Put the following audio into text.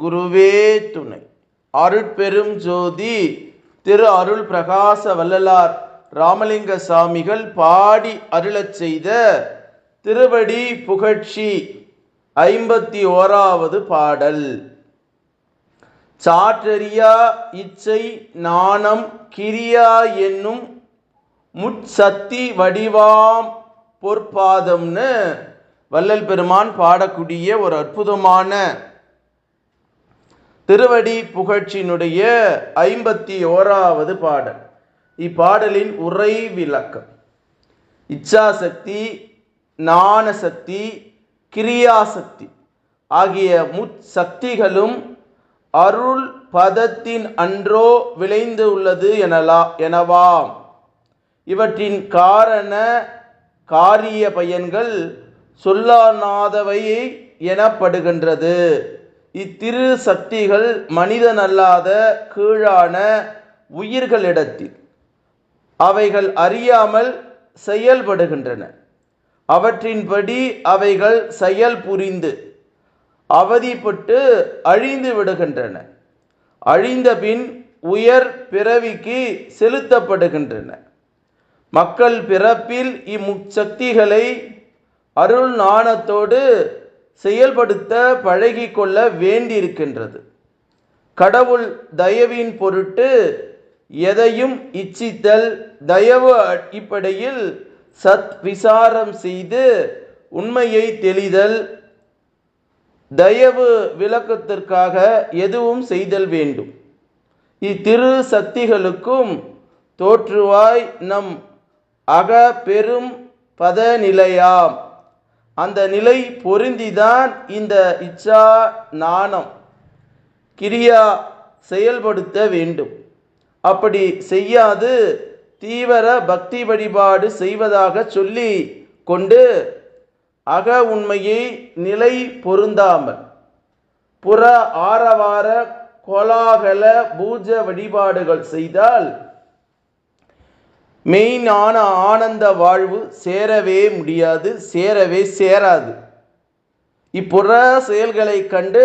குருவே துணை. அருட்பெரும் ஜோதி திரு அருள் பிரகாச வள்ளலார் ராமலிங்க சாமிகள் பாடி அருளச் செய்த திருவடி புகழ்ச்சி ஐம்பத்தி ஓராவது பாடல். சாற்றறியா இச்சை நாணம் கிரியா என்னும் முட்சத்தி வடிவாம் பொற்பாதம்னு வள்ளல் பெருமான் பாடக்கூடிய ஒரு அற்புதமான திருவடி புகழ்ச்சியினுடைய ஐம்பத்தி ஓராவது பாடல். இப்பாடலின் உரை விளக்கம். இச்சாசக்தி ஞானசக்தி கிரியாசக்தி ஆகிய முச்சக்திகளும் அருள் பதத்தின் அன்றோ விளைந்து உள்ளது எனலா எனவாம். இவற்றின் காரண காரிய பயன்கள் சொல்லானாதவையே எனப்படுகின்றது. இத்திரு சக்திகள் மனிதனல்லாத கீழான உயிர்களிடத்தில். அவைகள் அறியாமல் செயல்படுகின்றன. அவற்றின்படி அவைகள் செயல் புரிந்து அவதிப்பட்டு அழிந்து விடுகின்றன. அழிந்தபின் உயர் பிறவிக்கு செலுத்தப்படுகின்றன. மக்கள் பிறப்பில் இம்முச்சக்திகளை அருள் நாணத்தோடு செயல்படுத்த பழகிக்கொள்ள வேண்டியிருக்கின்றது. கடவுள் தயவின் பொருட்டு எதையும் இச்சித்தல் தயவு அடிப்படையில் சத் விசாரம் செய்து உண்மையை தெளிதல் தயவு விளக்கத்திற்காக எதுவும் செய்தல் வேண்டும். இத்திரு சக்திகளுக்கும் தோற்றுவாய் நம் அக பெரும் பத நிலையாம் அந்த நிலை பொருந்திதான் இந்த இச்சா நாணம். கிரியா செயல்படுத்த வேண்டும். அப்படி செய்யாது தீவிர பக்தி வழிபாடு செய்வதாக சொல்லி கொண்டு அக உண்மையை நிலை பொருந்தாமல் புற ஆரவார கோலாகல பூஜ வழிபாடுகள் செய்தால் மெயினான ஆனந்த வாழ்வு சேரவே முடியாது சேரவே சேராது. இப்புற செயல்களை கண்டு